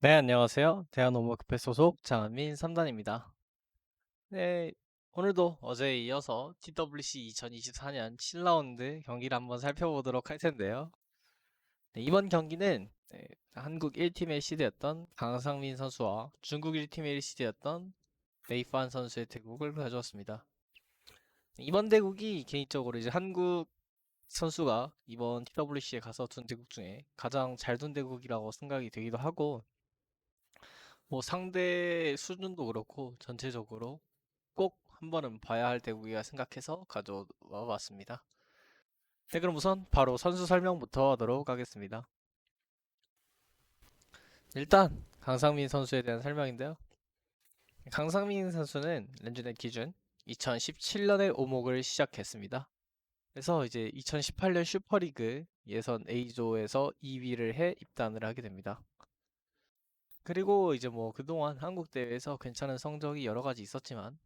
네, 안녕하세요. 대한오목협회 소속 장한민 3단입니다. 네, 오늘도 어제에 이어서 TWC 2024년 7라운드 경기를 한번 살펴보도록 할 텐데요. 네, 이번 경기는 네, 한국 1팀의 시드였던 강상민 선수와 중국 1팀의 시드였던 메이판 선수의 대국을 가져왔습니다. 네, 이번 대국이 개인적으로 이제 한국 선수가 이번 TWC에 가서 둔 대국 중에 가장 잘 둔 대국이라고 생각이 되기도 하고 뭐 상대 수준도 그렇고 전체적으로 꼭 한 번은 봐야 할 대국이라 생각해서 가져와 봤습니다. 네, 그럼 우선 바로 선수 설명부터 하도록 하겠습니다. 일단 강상민 선수에 대한 설명인데요. 강상민 선수는 렌즈넷 기준 2017년에 오목을 시작했습니다. 그래서 이제 2018년 슈퍼리그 예선 A조에서 2위를 해 입단을 하게 됩니다. 그리고 이제 뭐 그동안 한국 대회에서 괜찮은 성적이 여러 가지 있었지만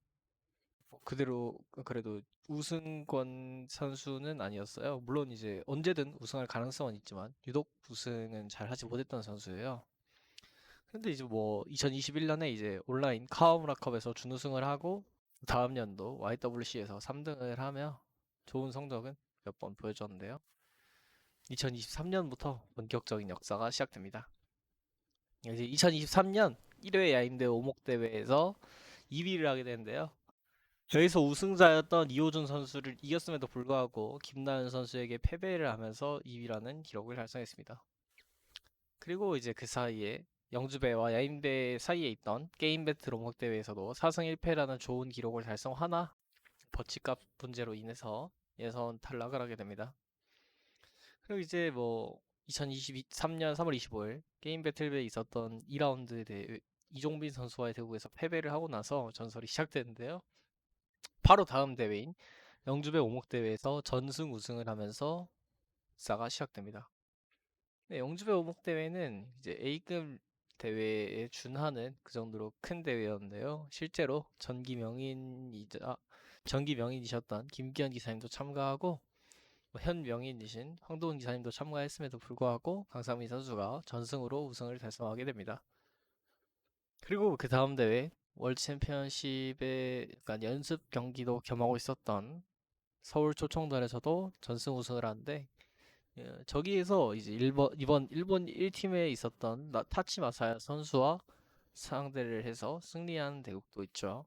뭐 그대로 그래도 우승권 선수는 아니었어요. 물론 이제 언제든 우승할 가능성은 있지만 유독 우승은 잘 하지 못했던 선수예요. 근데 이제 뭐 2021년에 이제 온라인 카와무라컵에서 준우승을 하고 다음 연도 YWC에서 3등을 하며 좋은 성적은 몇 번 보여줬는데요. 2023년부터 본격적인 역사가 시작됩니다. 이제 2023년 1회 야인대 오목대회에서 2위를 하게 되는데요. 여기서 우승자였던 이호준 선수를 이겼음에도 불구하고 김나연 선수에게 패배를 하면서 2위라는 기록을 달성했습니다. 그리고 이제 그 사이에 영주배와 야인배 사이에 있던 게임 배틀 오목 대회에서도 4승 1패라는 좋은 기록을 달성하나 버치값 문제로 인해서 예선 탈락을 하게 됩니다. 그리고 이제 뭐 2023년 3월 25일 게임 배틀에 있었던 2라운드 대회 이종빈 선수와의 대국에서 패배를 하고 나서 전설이 시작되는데요. 바로 다음 대회인 영주배 오목 대회에서 전승 우승을 하면서 사가 시작됩니다. 네, 영주배 오목 대회는 이제 A급 대회에 준하는 그 정도로 큰 대회였는데요. 실제로 전기 명인이자 전기 명인이셨던 김기현 기사님도 참가하고 뭐 현 명인이신 황도훈 기사님도 참가했음에도 불구하고 강상민 선수가 전승으로 우승을 달성하게 됩니다. 그리고 그 다음 대회 월드 챔피언십의 약간 연습 경기도 겸하고 있었던 서울 초청단에서도 전승 우승을 하는데 예, 저기에서 이제 일본 이번 일본 1팀에 있었던 나- 타치 마사야 선수와 상대를 해서 승리한 대국도 있죠.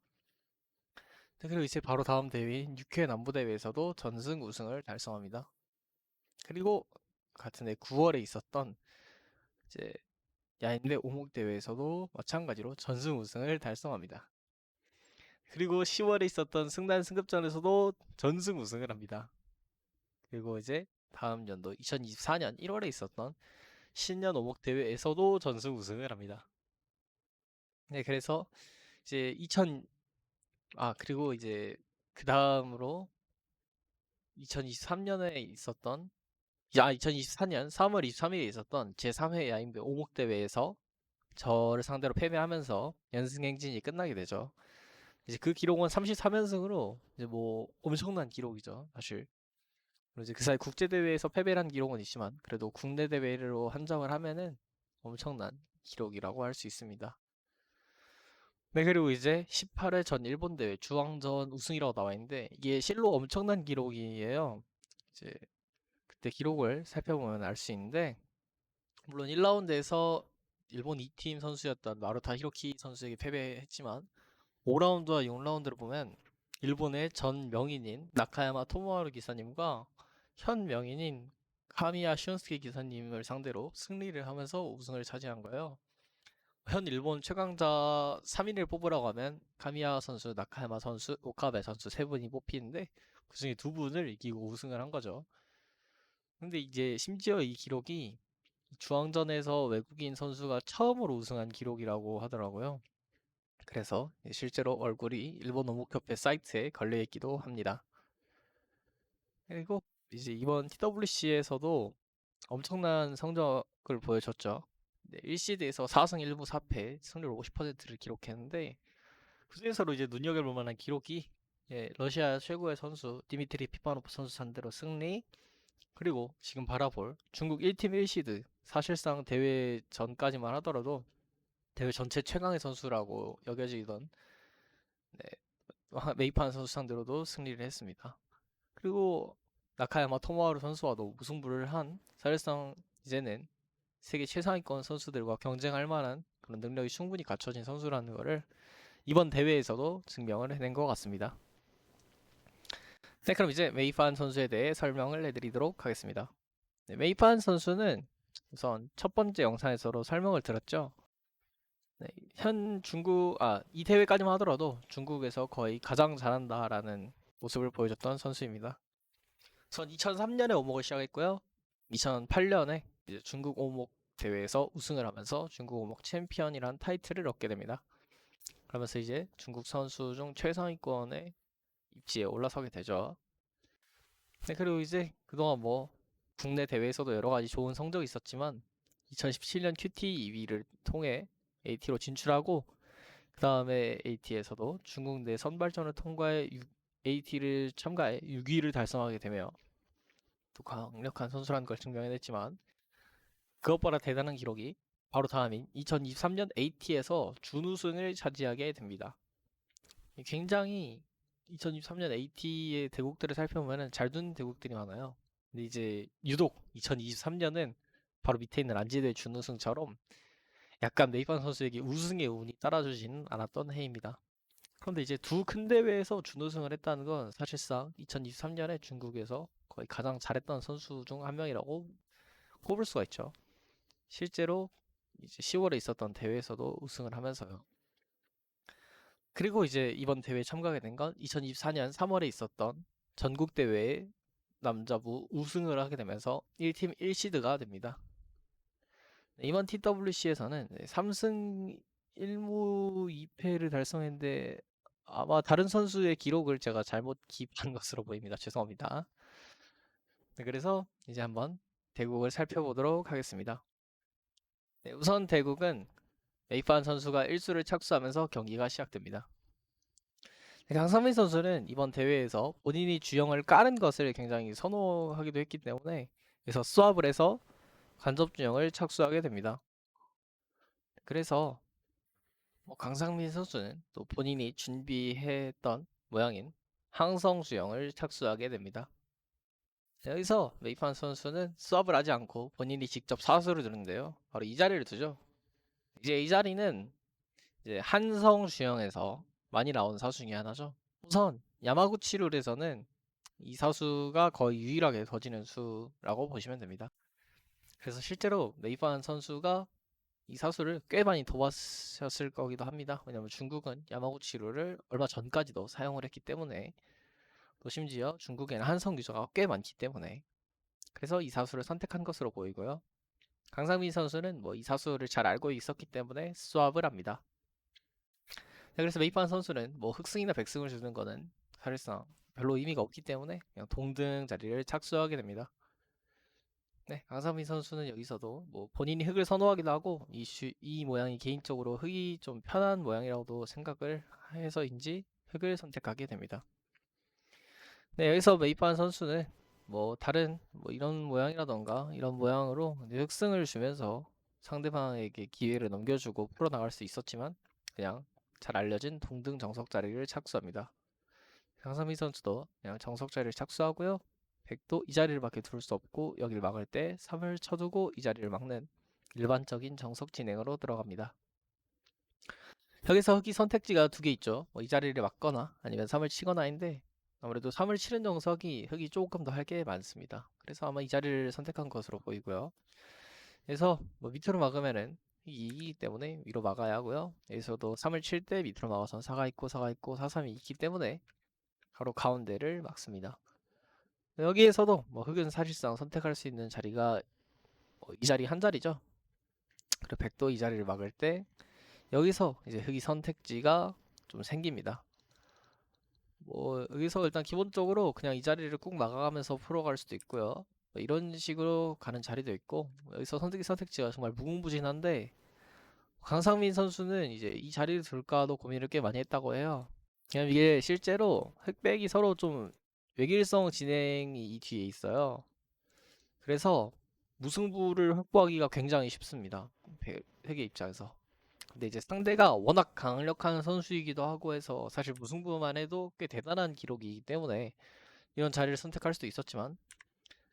네, 그리고 이제 바로 다음 대회인 6회 남부대회에서도 전승 우승을 달성합니다. 그리고 같은 해 9월에 있었던 이제 야인대 오목 대회에서도 마찬가지로 전승 우승을 달성합니다. 그리고 10월에 있었던 승단 승급전에서도 전승 우승을 합니다. 그리고 이제 다음 연도 2024년 1월에 있었던 신년 오목 대회에서도 전승 우승을 합니다. 네, 그래서 이제 2000, 아, 그리고 이제 그 다음으로 2023년에 있었던 야, 2024년 3월 23일에 있었던 제3회 야인배 오목 대회에서 저를 상대로 패배하면서 연승 행진이 끝나게 되죠. 이제 그 기록은 33연승으로 이제 뭐 엄청난 기록이죠, 사실. 그리고 이제 그 사이 국제 대회에서 패배를 한 기록은 있지만 그래도 국내 대회로 한정을 하면은 엄청난 기록이라고 할 수 있습니다. 네, 그리고 이제 18회 전 일본 대회 주왕전 우승이라고 나와 있는데 이게 실로 엄청난 기록이에요. 이제 그때 기록을 살펴보면 알 수 있는데 물론 1라운드에서 일본 2팀 선수였던 마루타 히로키 선수에게 패배했지만 5라운드와 6라운드를 보면 일본의 전 명인인 나카야마 토모하루 기사님과 현 명인인 카미야 시온스케 기사님을 상대로 승리를 하면서 우승을 차지한 거예요. 현 일본 최강자 3인을 뽑으라고 하면 카미야 선수, 나카야마 선수, 오카베 선수 세 분이 뽑히는데 그 중에 두 분을 이기고 우승을 한 거죠. 근데 이제 심지어 이 기록이 주황전에서 외국인 선수가 처음으로 우승한 기록이라고 하더라고요. 그래서 실제로 얼굴이 일본 오목협회 사이트에 걸려 있기도 합니다. 그리고 이제 이번 TWC에서도 엄청난 성적을 보여줬죠. 네, 1시드에서 4승 1무 4패, 승률 50%를 기록했는데 그중에서도 이제 눈여겨볼 만한 기록이 예, 러시아 최고의 선수 디미트리 피파노프 선수 상대로 승리, 그리고 지금 바라볼 중국 1팀 1시드 사실상 대회 전까지만 하더라도 대회 전체 최강의 선수라고 여겨지던 네, 메이판 선수 상대로도 승리를 했습니다. 그리고 나카야마 토모하루 선수와도 무승부를 한 사실상 이제는 세계 최상위권 선수들과 경쟁할 만한 그런 능력이 충분히 갖춰진 선수라는 것을 이번 대회에서도 증명을 해낸 것 같습니다. 네, 그럼 이제 메이판 선수에 대해 설명을 해드리도록 하겠습니다. 네, 메이판 선수는 우선 첫 번째 영상에서도 설명을 드렸죠. 네, 현 중국, 아, 이 대회까지만 하더라도 중국에서 거의 가장 잘한다라는 모습을 보여줬던 선수입니다. 우선 2003년에 오목을 시작했고요. 2008년에 이제 중국 오목 대회에서 우승을 하면서 중국 오목 챔피언이란 타이틀을 얻게 됩니다. 그러면서 이제 중국 선수 중 최상위권의 입지에 올라서게 되죠. 네, 그리고 이제 그동안 뭐 국내 대회에서도 여러 가지 좋은 성적이 있었지만 2017년 QT 2위를 통해 AT로 진출하고 그 다음에 AT에서도 중국 내 선발전을 통과해 AT를 참가해 6위를 달성하게 되며 또 강력한 선수라는 걸 증명해냈지만 그것보다 대단한 기록이 바로 다음인 2023년 AT에서 준우승을 차지하게 됩니다. 굉장히 2023년 AT의 대국들을 살펴보면 잘둔 대국들이 많아요. 근데 이제 유독 2023년은 바로 밑에 있는 란지대 준우승처럼 약간 네이판 선수에게 우승의 운이 따라주지는 않았던 해입니다. 그런데 이제 두 큰 대회에서 준우승을 했다는 건 사실상 2023년에 중국에서 거의 가장 잘했던 선수 중 한 명이라고 꼽을 수가 있죠. 실제로 이제 10월에 있었던 대회에서도 우승을 하면서요. 그리고 이제 이번 대회에 참가하게 된 건 2024년 3월에 있었던 전국 대회에 남자부 우승을 하게 되면서 1팀 1시드가 됩니다. 네, 이번 TWC에서는 3승 1무 2패를 달성했는데 아마 다른 선수의 기록을 제가 잘못 기입한 것으로 보입니다. 죄송합니다. 네, 그래서 이제 한번 대국을 살펴보도록 하겠습니다. 네, 우선 대국은 메이판 선수가 1수를 착수하면서 경기가 시작됩니다. 네, 강상민 선수는 이번 대회에서 본인이 주영을 까는 것을 굉장히 선호하기도 했기 때문에 그래서 수압을 해서 간접 주영을 착수하게 됩니다. 그래서 뭐 강상민 선수는 또 본인이 준비했던 모양인 항성 주영을 착수하게 됩니다. 여기서 메이판 선수는 수업을 하지 않고 본인이 직접 사수를 두는데요. 바로 이 자리를 두죠. 이제 이 자리는 이제 한성 주영에서 많이 나온 사수 중에 하나죠. 우선 야마구치 룰에서는 이 사수가 거의 유일하게 더지는 수라고 보시면 됩니다. 그래서 실제로 메이판 선수가 이 사수를 꽤 많이 도왔었을 거기도 합니다. 왜냐면 중국은 야마구치 룰을 얼마 전까지도 사용을 했기 때문에 또 심지어 중국에는 한성 유저가 꽤 많기 때문에 그래서 이 사수를 선택한 것으로 보이고요. 강상민 선수는 뭐 이 사수를 잘 알고 있었기 때문에 수압을 합니다. 네, 그래서 메이판 선수는 뭐 흑승이나 백승을 주는 거는 사실상 별로 의미가 없기 때문에 그냥 동등 자리를 착수하게 됩니다. 네, 강상민 선수는 여기서도 뭐 본인이 흑을 선호하기도 하고 이, 슈, 이 모양이 개인적으로 흑이 좀 편한 모양이라고도 생각을 해서인지 흑을 선택하게 됩니다. 네, 여기서 메이판 선수는 뭐 다른 뭐 이런 모양이라던가 이런 모양으로 흑승을 주면서 상대방에게 기회를 넘겨주고 풀어나갈 수 있었지만 그냥 잘 알려진 동등 정석 자리를 착수합니다. 강상민 선수도 그냥 정석 자리를 착수하고요. 백도 이 자리를 밖에 둘 수 없고 여기를 막을 때 3을 쳐두고 이 자리를 막는 일반적인 정석 진행으로 들어갑니다. 여기서 흑이 선택지가 두 개 있죠. 뭐 이 자리를 막거나 아니면 3을 치거나인데 아무래도 3을 치는 정석이 흑이 조금 더 할 게 많습니다. 그래서 아마 이 자리를 선택한 것으로 보이고요. 그래서 뭐 밑으로 막으면은 이 2이기 때문에 위로 막아야 하고요. 여기서도 3을 칠 때 밑으로 막아서 4가 있고 4가 있고 4, 3이 있기 때문에 바로 가운데를 막습니다. 여기에서도 뭐 흑은 사실상 선택할 수 있는 자리가 뭐이 자리 한 자리죠. 그리고 백도 이 자리를 막을 때 여기서 이제 흑이 선택지가 좀 생깁니다. 뭐 여기서 일단 기본적으로 그냥 이 자리를 꾹 막아가면서 풀어갈 수도 있고요. 뭐 이런 식으로 가는 자리도 있고 여기서 선택지 선택지가 정말 무궁무진한데 강상민 선수는 이제 이 자리를 둘까도 고민을 꽤 많이 했다고 해요. 그냥 이게 실제로 흑백이 서로 좀 외길성 진행이 이 뒤에 있어요. 그래서 무승부를 확보하기가 굉장히 쉽습니다. 흑의 입장에서. 근데 이제 상대가 워낙 강력한 선수이기도 하고 해서 사실 무승부만 해도 꽤 대단한 기록이기 때문에 이런 자리를 선택할 수도 있었지만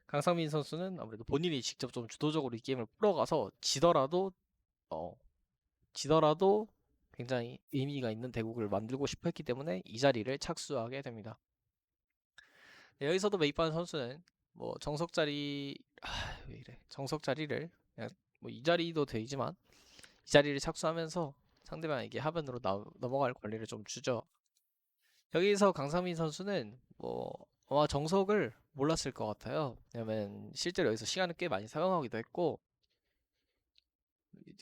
강상민 선수는 아무래도 본인이 직접 좀 주도적으로 이 게임을 풀어가서 지더라도 어 지더라도 굉장히 의미가 있는 대국을 만들고 싶어 했기 때문에 이 자리를 착수하게 됩니다. 네, 여기서도 메이판 선수는 뭐 정석 자리 아, 왜 이래 정석 자리를 뭐 이 자리도 되지만 이 자리를 착수하면서 상대방에게 하변으로 나, 넘어갈 권리를 좀 주죠. 여기서 강상민 선수는 뭐 아마 정석을 몰랐을 것 같아요. 왜냐면 실제로 여기서 시간을 꽤 많이 사용하기도 했고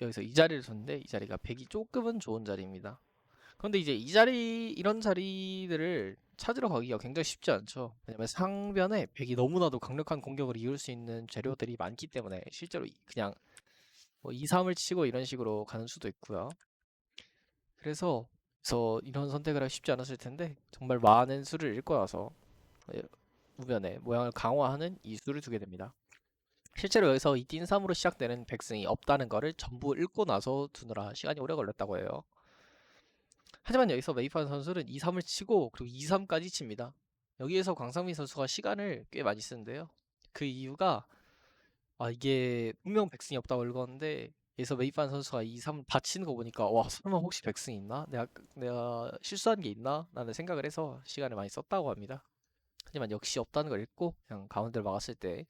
여기서 이 자리를 줬는데 이 자리가 100이 조금은 좋은 자리입니다. 그런데 이제 이 자리 이런 자리들을 찾으러 가기가 굉장히 쉽지 않죠. 왜냐면 상변에 100이 너무나도 강력한 공격을 이을 수 있는 재료들이 많기 때문에 실제로 이- 그냥 뭐 2, 3을 치고 이런 식으로 가는 수도 있고요. 그래서 그래서 이런 선택을 하기 쉽지 않았을 텐데 정말 많은 수를 읽고 나서 예, 우변의 모양을 강화하는 이 수를 두게 됩니다. 실제로 여기서 이 띵3으로 시작되는 백승이 없다는 거를 전부 읽고 나서 두느라 시간이 오래 걸렸다고 해요. 하지만 여기서 메이판 선수는 2, 3을 치고 그리고 2, 3까지 칩니다. 여기에서 광상민 선수가 시간을 꽤 많이 쓰는데요. 그 이유가 아 이게 분명 백승이 없다고 읽었는데 여기서 메이판 선수가 2, 3 받치는 거 보니까 와 설마 혹시 백승 있나? 내가 내가 실수한 게 있나? 라는 생각을 해서 시간을 많이 썼다고 합니다. 하지만 역시 없다는 걸 읽고 그냥 가운데를 막았을 때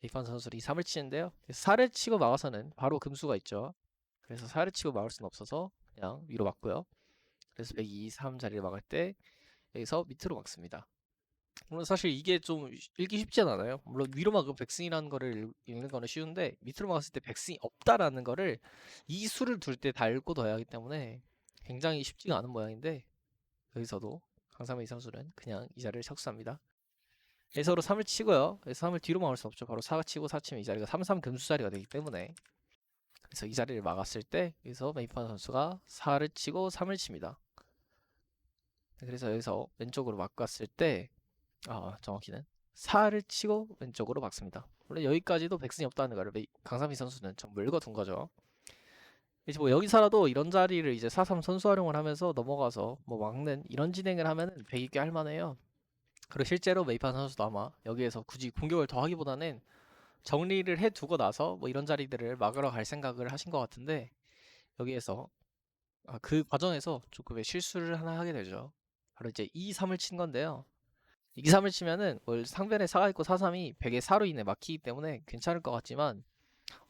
메이판 선수는 2, 3을 치는데요. 4를 치고 막아서는 바로 금수가 있죠. 그래서 4를 치고 막을 수는 없어서 그냥 위로 막고요. 그래서 102, 3 자리를 막을 때 여기서 밑으로 막습니다. 물론 사실 이게 좀 읽기 쉽지 않아요. 물론 위로 막으면 백승이라는 거를 읽- 읽는 거는 쉬운데 밑으로 막았을 때 백승이 없다라는 거를 이 수를 둘 때 다 읽고 둬야 하기 때문에 굉장히 쉽지가 않은 모양인데 여기서도 강삼의 선수는 그냥 이 자리를 착수합니다. 여기서로 3을 치고요. 여기서 3을 뒤로 막을 수 없죠. 바로 4가 치고 4 치면 이 자리가 3, 3 금수 자리가 되기 때문에 그래서 이 자리를 막았을 때 여기서 메이판 선수가 4를 치고 3을 칩니다. 그래서 여기서 왼쪽으로 막았을 때 아, 정확히는 4를 치고 왼쪽으로 막습니다. 물론 여기까지도 백승이 없다는 메이- 강삼희 선수는 전부 읽어둔 거죠. 이제 뭐 여기서라도 이런 자리를 이제 4-3 선수 활용을 하면서 넘어가서 뭐 막는 이런 진행을 하면은 100이 할 만해요. 그리고 실제로 메이판 선수도 아마 여기에서 굳이 공격을 더 하기보다는 정리를 해두고 나서 뭐 이런 자리들을 막으러 갈 생각을 하신 것 같은데 여기에서 아, 그 과정에서 조금의 실수를 하나 하게 되죠. 바로 이제 2-3을 친 건데요. 2-3을 치면은 월 상변에 4가 있고 4-3이 100에 4로 인해 막히기 때문에 괜찮을 것 같지만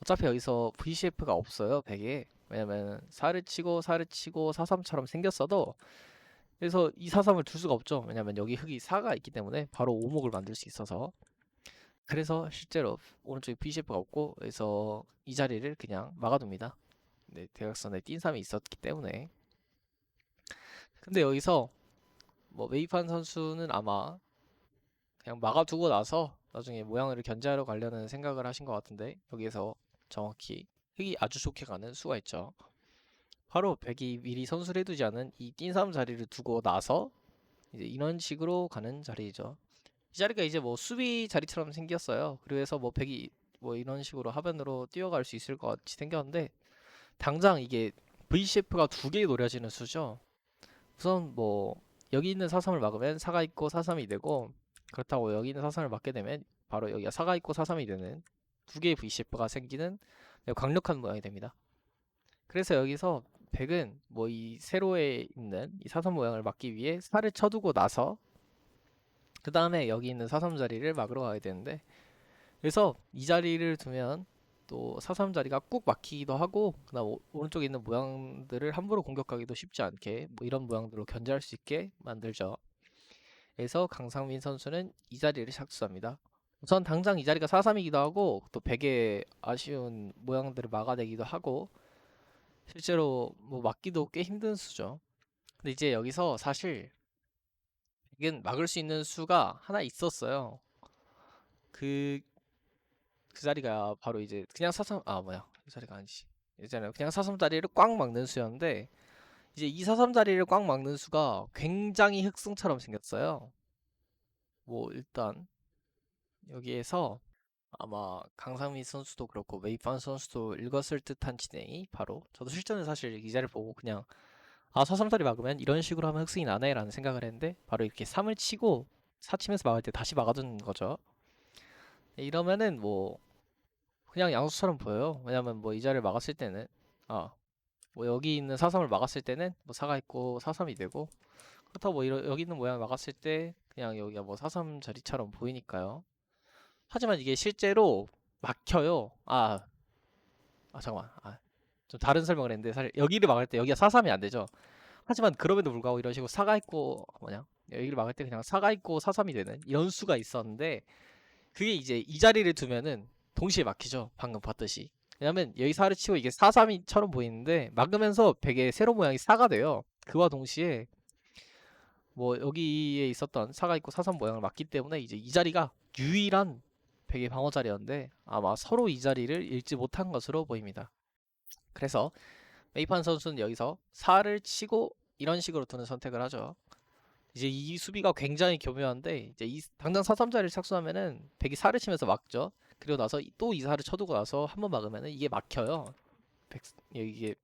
어차피 여기서 VCF가 없어요 100에. 왜냐면 4를 치고 4를 치고 4-3처럼 생겼어도 그래서 이 4-3을 둘 수가 없죠. 왜냐면 여기 흙이 4가 있기 때문에 바로 오목을 만들 수 있어서. 그래서 실제로 오른쪽에 VCF가 없고 그래서 이 자리를 그냥 막아둡니다. 네, 대각선에 띵3이 있었기 때문에. 근데 여기서 뭐 메이판 선수는 아마 그냥 막아두고 나서 나중에 모양을 견제하러 가려는 생각을 하신 것 같은데 여기에서 정확히 흙이 아주 좋게 가는 수가 있죠. 바로 100이 미리 선수를 해두지 않은 이 띵3 자리를 두고 나서 이제 이런 식으로 가는 자리죠. 이 자리가 이제 뭐 수비 자리처럼 생겼어요. 그래서 뭐 100이 뭐 이런 식으로 하변으로 뛰어갈 수 있을 것 같이 생겼는데 당장 이게 VCF가 두 개 노려지는 수죠. 우선 뭐 여기 있는 4-3을 막으면 4가 있고 4-3이 되고 그렇다고 여기 있는 4-3을 막게 되면 바로 여기가 4가 있고 4-3이 되는 두 개의 VCF가 생기는 강력한 모양이 됩니다. 그래서 여기서 100은 뭐 이 세로에 있는 이4-3 모양을 막기 위해 4를 쳐두고 나서 그 다음에 여기 있는 4-3 자리를 막으러 가야 되는데 그래서 이 자리를 두면 또4-3 자리가 꾹 막히기도 하고 그다음 오- 오른쪽에 있는 모양들을 함부로 공격하기도 쉽지 않게 뭐 이런 모양들로 견제할 수 있게 만들죠. 그래서 강상민 선수는 이 자리를 착수합니다. 우선 당장 이 자리가 4-3이기도 하고 또 100의 아쉬운 모양들을 막아내기도 하고 실제로 뭐 막기도 꽤 힘든 수죠. 근데 이제 여기서 사실 100은 막을 수 있는 수가 하나 있었어요. 그, 그 자리가 바로 이제 그냥 4-3, 아 뭐야 이 자리가 아니지. 예전에 그냥 4-3 자리를 꽉 막는 수였는데 이제 이4-3 자리를 꽉 막는 수가 굉장히 흑승처럼 생겼어요. 뭐 일단 여기에서 아마 강상민 선수도 그렇고 메이판 선수도 읽었을 듯한 진행이 바로 저도 실전에 사실 이 자리를 보고 그냥 아 사삼다리 막으면 이런 식으로 하면 흑승이 나네 라는 생각을 했는데 바로 이렇게 3을 치고 4 치면서 막을 때 다시 막아두는 거죠 이러면은 뭐 그냥 양수처럼 보여요 왜냐면 뭐 이 자리를 막았을 때는 아 뭐 여기 있는 4-3을 막았을 때는 뭐 4가 있고 4-3이 되고 그렇다고 뭐 이러, 여기 있는 모양을 막았을 때 그냥 여기가 뭐4-3 자리처럼 보이니까요 하지만 이게 실제로 막혀요. 아, 아 잠깐만. 아, 좀 다른 설명을 했는데 사실 여기를 막을 때 여기가 4-3이 안 되죠. 하지만 그럼에도 불구하고 이런 식으로 4가 있고 뭐냐 여기를 막을 때 그냥 4가 있고 4-3이 되는 이런 수가 있었는데 그게 이제 이 자리를 두면은 동시에 막히죠. 방금 봤듯이. 왜냐면 여기 4를 치고 이게 4-3이처럼 보이는데 막으면서 베개 세로 모양이 4가 돼요. 그와 동시에 뭐 여기에 있었던 4가 있고 4-3 모양을 막기 때문에 이제 이 자리가 유일한 베개 방어 자리였는데 아마 서로 이 자리를 읽지 못한 것으로 보입니다. 그래서 메이판 선수는 여기서 4를 치고 이런 식으로 두는 선택을 하죠. 이제 이 수비가 굉장히 교묘한데 이제 이 당장 4-3자리를 착수하면은 백이 4를 치면서 막죠. 그리고 나서 또이 4를 쳐두고 나서 한 번 막으면은 이게 막혀요. 백, 이게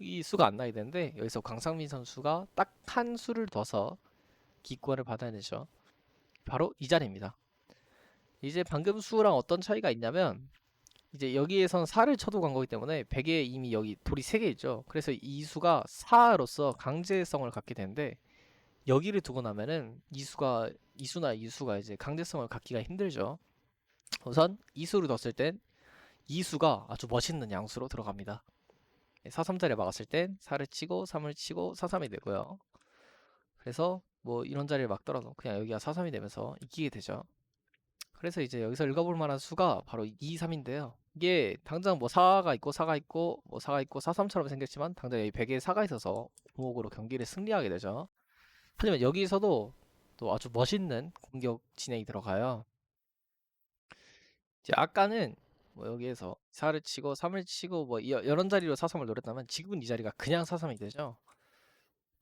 이 수가 안 나게 되는데 여기서 강상민 선수가 딱 한 수를 둬서 기권을 받아내죠. 바로 이 자리입니다. 이제 방금 수랑 어떤 차이가 있냐면 이제 여기에선 4를 쳐도 간 거기 때문에 100에 이미 여기 돌이 3개 있죠. 그래서 이 수가 4로서 강제성을 갖게 되는데 여기를 두고 나면은 이 수가 이 수나 이 수가 이제 강제성을 갖기가 힘들죠. 우선 이 수를 뒀을 땐 이 수가 아주 멋있는 양수로 들어갑니다. 4, 3자리에 막았을 땐 4를 치고 3을 치고 4, 3이 되고요. 그래서 뭐 이런 자리를 막더라도 그냥 여기가 4, 3이 되면서 이기게 되죠. 그래서 이제 여기서 읽어볼 만한 수가 바로 2, 3인데요. 이게 당장 뭐 4가 있고 4가 있고 뭐 4가 있고 4, 3처럼 생겼지만 당장 여기 100에 4가 있어서 부목으로 경기를 승리하게 되죠. 하지만 여기서도 또 아주 멋있는 공격 진행이 들어가요. 이제 아까는 뭐 여기에서 4를 치고 3을 치고 뭐 이- 이런 자리로 4, 3을 노렸다면 지금은 이 자리가 그냥 4, 3이 되죠.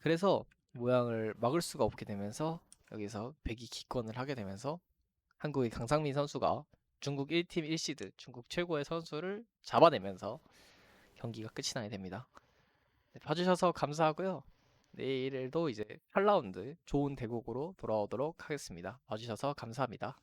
그래서 모양을 막을 수가 없게 되면서 여기서 100이 기권을 하게 되면서 한국의 강상민 선수가 중국 1팀 1시드 중국 최고의 선수를 잡아내면서 경기가 끝이 나게 됩니다. 네, 봐주셔서 감사하고요. 내일도 이제 8라운드 좋은 대국으로 돌아오도록 하겠습니다. 봐주셔서 감사합니다.